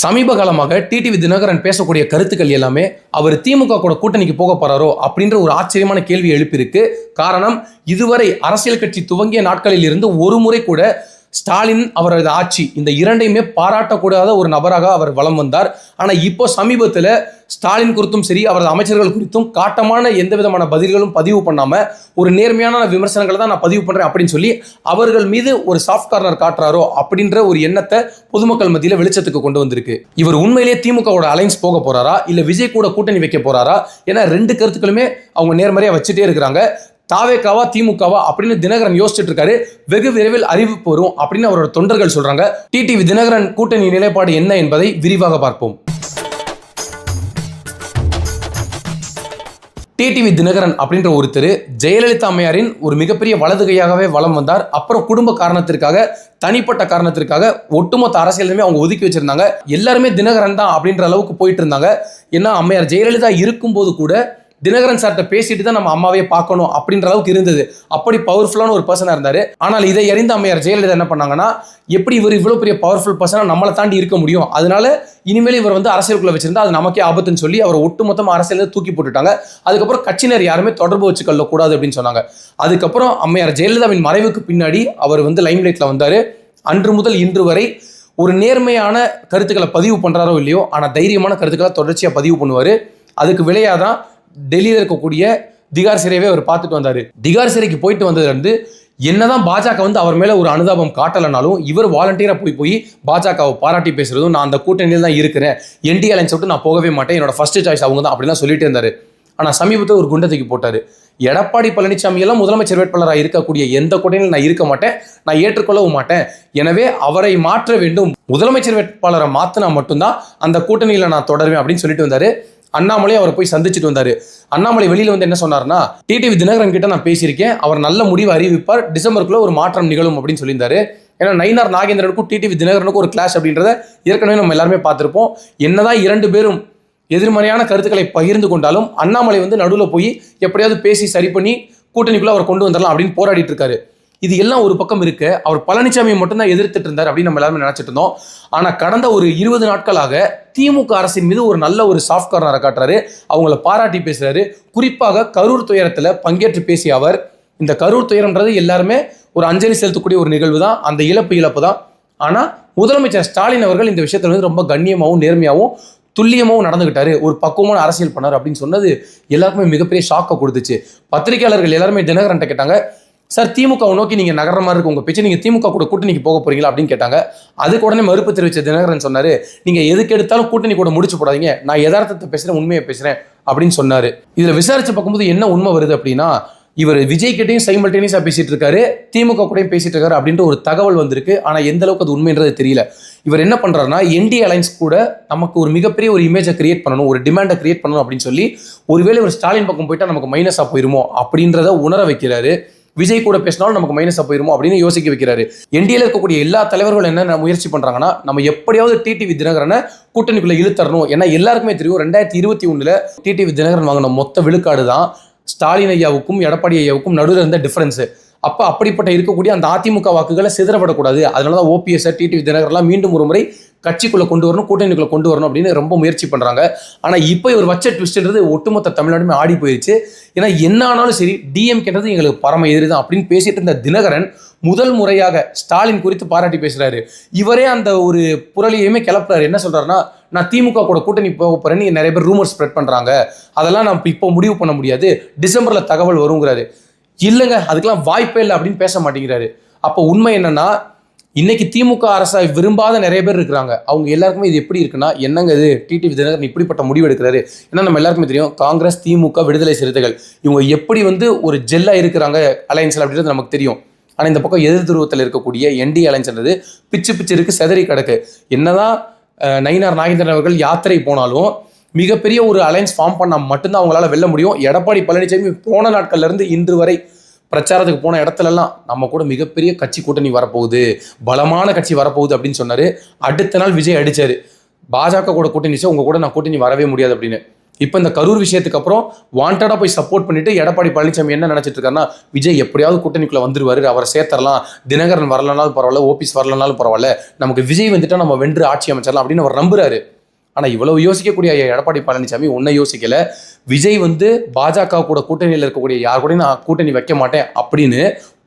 சமீப காலமாக டிடிவி தினகரன் பேசக்கூடிய கருத்துக்கள் எல்லாமே அவர் திமுக கூட கூட்டணிக்கு போக போறாரோ அப்படின்ற ஒரு ஆச்சரியமான கேள்வி எழுப்பியிருக்கு. காரணம் இதுவரை அரசியல் கட்சி துவங்கிய நாட்களில் இருந்து ஒரு முறை கூட ஸ்டாலின் அவரது ஆட்சி இந்த இரண்டையுமே பாராட்டக்கூடாத ஒரு நபராக அவர் வலம் வந்தார். ஆனால் இப்போ சமீபத்தில் ஸ்டாலின் குறித்தும் சரி அவரது அமைச்சர்கள் குறித்தும் காட்டமான எந்த விதமான பதில்களும் பதிவு பண்ணாமல் ஒரு நேர்மையான விமர்சனங்களை தான் நான் பதிவு பண்ணுறேன் அப்படின்னு சொல்லி அவர்கள் மீது ஒரு சாஃப்ட் கார்னர் காட்டுறாரோ அப்படின்ற ஒரு எண்ணத்தை பொதுமக்கள் மத்தியில் வெளிச்சத்துக்கு கொண்டு வந்திருக்கு. இவர் உண்மையிலேயே திமுகவோட அலைன்ஸ் போக போகிறாரா இல்லை விஜய் கூட கூட்டணி வைக்க போகிறாரா ஏன்னா ரெண்டு கருத்துக்களுமே அவங்க நேர்மறையாக வச்சுட்டே இருக்கிறாங்க. தாவேக்காவா திமுகவா அப்படின்னு தினகரன் யோசிச்சுட்டு இருக்காரு. வெகு விரைவில் அறிவிப்பு வரும் அப்படின்னு அவரோட தொண்டர்கள் சொல்றாங்க. டிடிவி தினகரன் கூட்டணி நிலைப்பாடு என்ன என்பதை விரிவாக பார்ப்போம். டிடிவி தினகரன் அப்படின்ற ஒருத்தர் ஜெயலலிதா அம்மையாரின் ஒரு மிகப்பெரிய வலதுகையாகவே வலம் வந்தார். அப்புறம் குடும்ப காரணத்திற்காக தனிப்பட்ட காரணத்திற்காக ஒட்டுமொத்த அரசியலுமே அவங்க ஒதுக்கி வச்சிருந்தாங்க. எல்லாருமே தினகரன் தான் அப்படின்ற அளவுக்கு போயிட்டு இருந்தாங்க. ஏன்னா அம்மையார் ஜெயலலிதா இருக்கும்போது கூட தினகரன் சார்கிட்ட பேசிட்டு தான் நம்ம அம்மாவே பார்க்கணும் அப்படின்ற அளவுக்கு இருந்தது. அப்படி பவர்ஃபுல்லான ஒரு பர்சனாக இருந்தார். ஆனால் இதை அறிந்த அம்மையார் ஜெயலலிதா என்ன பண்ணாங்கன்னா எப்படி இவர் இவ்வளோ பெரிய பவர்ஃபுல் பர்சனாக நம்மளை தாண்டி இருக்க முடியும்? அதனால இனிமேல் இவர் வந்து அரசியலுக்குள்ள வச்சிருந்தா அது நமக்கே ஆபத்துன்னு சொல்லி அவர் ஒட்டுமொத்தமாக அரசியலேருந்து தூக்கி போட்டுட்டாங்க. அதுக்கப்புறம் கட்சியினர் யாருமே தொடர்பு வச்சுக்கொள்ள கூடாது அப்படின்னு சொன்னாங்க. அதுக்கப்புறம் அம்மையார் ஜெயலலிதாவின் மறைவுக்கு பின்னாடி அவர் வந்து லைம்லைட்டில் வந்தார். அன்று முதல் இன்று வரை ஒரு நேர்மையான கருத்துக்களை பதிவு பண்ணுறாரோ இல்லையோ ஆனால் தைரியமான கருத்துக்களை தொடர்ச்சியாக பதிவு பண்ணுவார். அதுக்கு விலையாக தான் டெல்லியில் இருக்கக்கூடிய திகார் சிறையவே அவர் பார்த்துட்டு வந்தார். திகார் சிறைக்கு போயிட்டு வந்ததுலேருந்து என்னதான் பாஜக வந்து அவர் மேலே ஒரு அனுதாபம் காட்டலைனாலும் இவர் வாலண்டியராக போய் போய் பாஜகவை பாராட்டி பேசுறதும் நான் அந்த கூட்டணியில் தான் இருக்கிறேன். என்டி அலைன்ஸ் விட்டு நான் போகவே மாட்டேன். என்னோட ஃபர்ஸ்ட் சாய்ஸ் அவங்க தான் அப்படிலாம் சொல்லிட்டு இருந்தார். ஆனால் சமீபத்தில் ஒரு குண்டத்துக்கு போட்டார். எடப்பாடி பழனிசாமி எல்லாம் முதலமைச்சர் வேட்பாளராக இருக்கக்கூடிய எந்த கூட்டணியில் நான் இருக்க மாட்டேன். நான் ஏற்றுக்கொள்ளவும் மாட்டேன். எனவே அவரை மாற்ற வேண்டும். முதலமைச்சர் வேட்பாளரை மாற்றினா மட்டும்தான் அந்த கூட்டணியில் நான் தொடருவேன் அப்படின்னு சொல்லிட்டு வந்தார். அண்ணாமலை அவரை போய் சந்திச்சுட்டு வந்தாரு. அண்ணாமலை வெளியில வந்து என்ன சொன்னார்னா டிடிவி தினகரன் கிட்ட நான் பேசியிருக்கேன். அவர் நல்ல முடிவு அறிவிப்பார். டிசம்பருக்குள்ள ஒரு மாற்றம் நிகழும் அப்படின்னு சொல்லியிருந்தாரு. ஏன்னா நயினார் நாகேந்திரனுக்கும் டிடிவி தினகரனுக்கும் ஒரு கிளாஷ் அப்படின்றத ஏற்கனவே நம்ம எல்லாருமே பார்த்துருப்போம். என்னதான் இரண்டு பேரும் எதிர்மறையான கருத்துக்களை பகிர்ந்து கொண்டாலும் அண்ணாமலை வந்து நடுவில் போய் எப்படியாவது பேசி சரி பண்ணி கூட்டணிக்குள்ள அவர் கொண்டு வந்துடலாம் அப்படின்னு போராடிட்டு இருக்காரு. இது எல்லாம் ஒரு பக்கம் இருக்கு. அவர் பழனிசாமியை மட்டும்தான் எதிர்த்துட்டு இருந்தார் அப்படின்னு நம்ம எல்லாருமே நினைச்சிட்டு இருந்தோம். ஆனா கடந்த ஒரு இருபது நாட்களாக திமுக அரசின் மீது ஒரு நல்ல ஒரு சாஃப்ட் கார்னரை காட்டுறாரு. அவங்கள பாராட்டி பேசுறாரு. குறிப்பாக கரூர் துயரத்துல பங்கேற்று பேசிய அவர் இந்த கரூர் துயரம்ன்றது எல்லாருமே ஒரு அஞ்சலி செலுத்தக்கூடிய ஒரு நிகழ்வு தான். அந்த இழப்பு இழப்பு தான். ஆனால் முதலமைச்சர் ஸ்டாலின் அவர்கள் இந்த விஷயத்தில் வந்து ரொம்ப கண்ணியமாகவும் நேர்மையாகவும் துல்லியமாகவும் நடந்துக்கிட்டாரு ஒரு பக்குவமான அரசியல் பண்ணார் அப்படின்னு சொன்னது எல்லாருக்குமே மிகப்பெரிய ஷாக்கை கொடுத்துச்சு. பத்திரிகையாளர்கள் எல்லாருமே தினகரன்ட்ட கேட்டாங்க சார் திமுகவை நோக்கி நீங்கள் நகர மாதிரி இருக்கு. உங்கள் பேச்சு நீங்கள் திமுக கூட கூட்டணிக்கு போக போகிறீங்களா அப்படின்னு கேட்டாங்க. அதுக்கு உடனே மறுப்பு தெரிவித்த தினகரன் சொன்னார் நீங்கள் எதுக்கு எடுத்தாலும் கூட்டணி கூட முடிச்சு போடாதீங்க. நான் யதார்த்தத்தை பேசுகிறேன் உண்மையை பேசுகிறேன் அப்படின்னு சொன்னார். இதில் விசாரித்து பார்க்கும்போது என்ன உண்மை வருது அப்படின்னா இவர் விஜய் கிட்டையும் சைமல்டேனியஸாக பேசிட்டு இருக்காரு திமுக கூடயும் பேசிட்டு இருக்காரு அப்படின்ற ஒரு தகவல் வந்திருக்கு. ஆனால் எந்த அளவுக்கு அது உண்மைன்றது தெரியல. இவர் என்ன பண்ணுறாருனா என்டி அலைன்ஸ் கூட நமக்கு ஒரு மிகப்பெரிய ஒரு இமேஜை கிரியேட் பண்ணணும் ஒரு டிமாண்டை கிரியேட் பண்ணணும் அப்படின்னு சொல்லி ஒருவேளை ஒரு ஸ்டாலின் பக்கம் போயிட்டா நமக்கு மைனஸாக போயிருமோ அப்படின்றத உணர வைக்கிறாரு. விஜய் கூட பேசினாலும் நமக்கு மைனஸாக போயிருமோ அப்படின்னு யோசிக்க வைக்கிறாரு. என்டிஏல இருக்கக்கூடிய எல்லா தலைவர்களும் என்ன முயற்சி பண்றாங்கன்னா நம்ம எப்படியாவது டிடிவி தினகரனை கூட்டணிக்குள்ள இழுத்தரணும். ஏன்னா எல்லாருக்குமே தெரியும் ரெண்டாயிரத்தி இருபத்தி ஒண்ணுல டிடிவி தினகரன் வாங்கின மொத்த விழுக்காடு தான் ஸ்டாலின் ஐயாவுக்கும் எடப்பாடி ஐயாவுக்கும் நடுவில் இருந்த டிஃபரன்ஸு அப்போ அப்படிப்பட்ட இருக்கக்கூடிய அந்த அதிமுக வாக்குகளை சிதறப்படக்கூடாது அதனால தான் ஓபிஎஸ் டிடிவி தினகர்லாம் மீண்டும் ஒரு முறை கட்சிக்குள்ள கொண்டு வரணும் கூட்டணிக்குள்ளே கொண்டு வரணும் அப்படின்னு ரொம்ப முயற்சி பண்ணுறாங்க ஆனால் இப்போ இவர் வச்ச ட்விஸ்ட்ன்றது ஒட்டுமொத்த தமிழ்நாடுமே ஆடி போயிடுச்சு ஏன்னா என்ன ஆனாலும் சரி டிஎம்கேன்றது எங்களுக்கு பரம எதிரி தான் அப்படின்னு பேசிட்டு இருந்த தினகரன் முதல் முறையாக ஸ்டாலின் குறித்து பாராட்டி பேசுகிறாரு இவரே அந்த ஒரு புரளியையுமே கிளப்புறாரு. என்ன சொல்கிறாருன்னா நான் திமுக கூட கூட்டணி போக போகிறேன்னு நிறைய பேர் ரூமர் ஸ்ப்ரெட் பண்ணுறாங்க அதெல்லாம் நம்ம இப்போ முடிவு பண்ண முடியாது. டிசம்பரில் தகவல் வருங்கிறாரு. இல்லைங்க அதுக்கெல்லாம் வாய்ப்பே இல்லை அப்படின்னு பேச மாட்டேங்கிறாரு. அப்போ உண்மை என்னன்னா இன்னைக்கு திமுக அரசை விரும்பாத நிறைய பேர் இருக்கிறாங்க. அவங்க எல்லாருக்குமே இது எப்படி இருக்குன்னா என்னங்க இது? டிடிவி தினகரன் இப்படிப்பட்ட முடிவு எடுக்கிறாரு. ஏன்னா நம்ம எல்லாருக்குமே தெரியும் காங்கிரஸ் திமுக விடுதலை சிறுத்தைகள். இவங்க எப்படி வந்து ஒரு ஜெல்லா இருக்கிறாங்க அலையன்ஸ்ல அப்படின்றது நமக்கு தெரியும். ஆனால் இந்த பக்கம் எதிர் துருவத்தில் இருக்கக்கூடிய என்டி அலையன்ஸ்ன்றது பிச்சு பிச்சு இருக்கு செதறி கிடக்கு. என்னதான் நயினார் நாகேந்திரன் அவர்கள் யாத்திரை போனாலும் மிகப்பெரிய ஒரு அலைன்ஸ் ஃபார்ம் பண்ணால் மட்டும்தான் அவங்களால வெல்ல முடியும். எடப்பாடி பழனிசாமி போன நாட்கள்ல இருந்து இன்று வரை பிரச்சாரத்துக்கு போன இடத்துலலாம் நம்ம கூட மிகப்பெரிய கட்சி கூட்டணி வரப்போகுது. பலமான கட்சி வரப்போகுது அப்படின்னு சொன்னார். அடுத்த நாள் விஜய் அடித்தார் பாஜக கூட கூட்டணி வச்சா உங்கள் கூட நான் கூட்டணி வரவே முடியாது அப்படின்னு. இப்போ இந்த கரூர் விஷயத்துக்கு அப்புறம் வாண்டடாக போய் சப்போர்ட் பண்ணிட்டு எடப்பாடி பழனிசாமி என்ன நினச்சிட்டு இருக்காருன்னா விஜய் எப்படியாவது கூட்டணிக்குள்ள வந்துருவாரு. அவரை சேர்த்தரலாம். தினகரன் வரலனாலும் பரவாயில்ல ஓபிஸ் வரலனாலும் பரவாயில்ல. நமக்கு விஜய் வந்துட்டா நம்ம வென்று ஆட்சி அமைச்சிடலாம் அப்படின்னு அவர் நம்புறாரு. ஆனால் இவ்வளவு யோசிக்கக்கூடிய எடப்பாடி பழனிசாமி ஒன்றை யோசிக்கல. விஜய் வந்து பாஜக கூட கூட்டணியில் இருக்கக்கூடிய யார் கூட நான் கூட்டணி வைக்க மாட்டேன் அப்படின்னு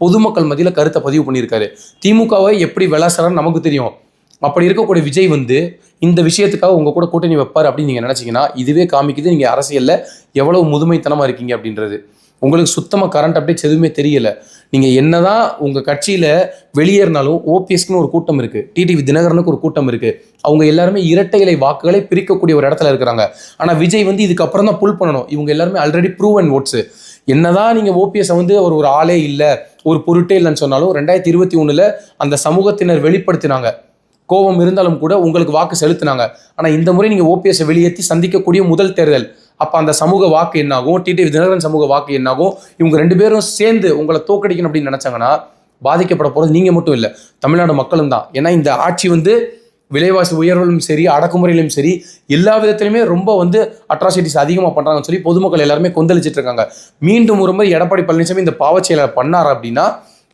பொதுமக்கள் மத்தியில் கருத்தை பதிவு பண்ணியிருக்காரு. திமுகவை எப்படி விளாசுறான்னு நமக்கு தெரியும். அப்படி இருக்கக்கூடிய விஜய் வந்து இந்த விஷயத்துக்காக உங்கள் கூட கூட்டணி வைப்பார் அப்படின்னு நீங்கள் நினச்சிங்கன்னா இதுவே காமிக்குது. நீங்கள் அரசியலில் எவ்வளவு முதுமைத்தனமாக இருக்கீங்க அப்படின்றது. உங்களுக்கு சுத்தமாக கரண்ட் அப்டேட்ஸ் எதுவுமே தெரியல. என்ன என்னதான் உங்கள் கட்சியில் வெளியேறினாலும் ஓபிஎஸ்க்குன்னு ஒரு கூட்டம் இருக்குது டிடிவி தினகரனுக்கு ஒரு கூட்டம் இருக்குது அவங்க எல்லாருமே இரட்டை இலை வாக்குகளை பிரிக்கக்கூடிய ஒரு இடத்துல இருக்கிறாங்க. ஆனால் விஜய் வந்து இதுக்கப்புறம் தான் புல் பண்ணணும். இவங்க எல்லாருமே ஆல்ரெடி ப்ரூவ் அண்ட் ஓட்ஸ் என்னதான் நீங்கள் ஓபிஎஸ் வந்து அவர் ஒரு ஆளே இல்லை ஒரு பொருட்டே இல்லைன்னு சொன்னாலும் ரெண்டாயிரத்தி இருபத்தி ஒன்றில் அந்த சமூகத்தினர் வெளிப்படுத்தினாங்க. கோபம் இருந்தாலும் கூட உங்களுக்கு வாக்கு செலுத்தினாங்க. ஆனால் இந்த முறை நீங்கள் ஓபிஎஸ்ஸை வெளியேற்றி சந்திக்கக்கூடிய முதல் தேர்தல். அப்போ அந்த சமூக வாக்கு என்னாகும்? டிடிவி தினகரன் சமூக வாக்கு என்னாகும்? இவங்க ரெண்டு பேரும் சேர்ந்து உங்களை தோக்கடிக்கணும் அப்படின்னு நினச்சாங்கன்னா பாதிக்கப்பட போகிறது நீங்கள் மட்டும் இல்லை தமிழ்நாடு மக்களும் தான். ஏன்னா இந்த ஆட்சி வந்து விலைவாசி உயர்விலும் சரி அடக்குமுறையிலும் சரி எல்லா விதத்திலுமே ரொம்ப வந்து அட்ராசிட்டிஸ் அதிகமாக பண்ணுறாங்கன்னு சொல்லி பொதுமக்கள் எல்லாருமே கொந்தளிச்சிட்டு இருக்காங்க. மீண்டும் ஒரு முறை எடப்பாடி பழனிசாமி இந்த பாவச்செயலை பண்ணார் அப்படின்னா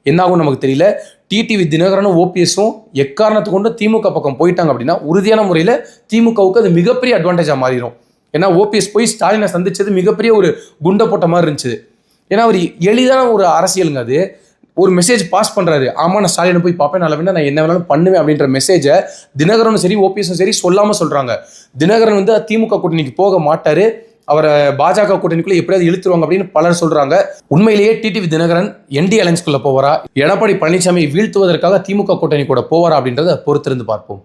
என்னாகும் நமக்கு தெரியல. டிடிவி தினகரனும் ஓபிஎஸும் எக்காரணத்து கொண்டு திமுக பக்கம் போயிட்டாங்க அப்படின்னா உறுதியான முறையில் திமுகவுக்கு அது மிகப்பெரிய அட்வான்டேஜாக மாறிடும் ஏன்னா ஓபிஎஸ் போய் ஸ்டாலினை சந்திச்சது மிகப்பெரிய ஒரு குண்டை போட்ட மாதிரி இருந்துச்சு. ஏன்னா அவர் எளிதான ஒரு அரசியலுங்க அது. ஒரு மெசேஜ் பாஸ் பண்ணுறாரு ஆமாம் நான் ஸ்டாலினை போய் பார்ப்பேன் நல்ல வேணா நான் என்ன வேணாலும் பண்ணுவேன் அப்படின்ற மெசேஜை தினகரனும் சரி ஓபிஎஸும் சரி சொல்லாமல் சொல்கிறாங்க தினகரன் வந்து திமுக கூட்டணிக்கு போக மாட்டார். அவரை பாஜக கூட்டணிக்குள்ளே எப்படியாவது இழுத்துருவாங்க அப்படின்னு பலர் சொல்கிறாங்க உண்மையிலேயே டிடிவி தினகரன் என்டி அலைன்ஸ்குள்ள போவாரா? எடப்பாடி பழனிசாமி வீழ்த்துவதற்காக திமுக கூட்டணி கூட போவாரா அப்படின்றத பொறுத்திருந்து பார்ப்போம்.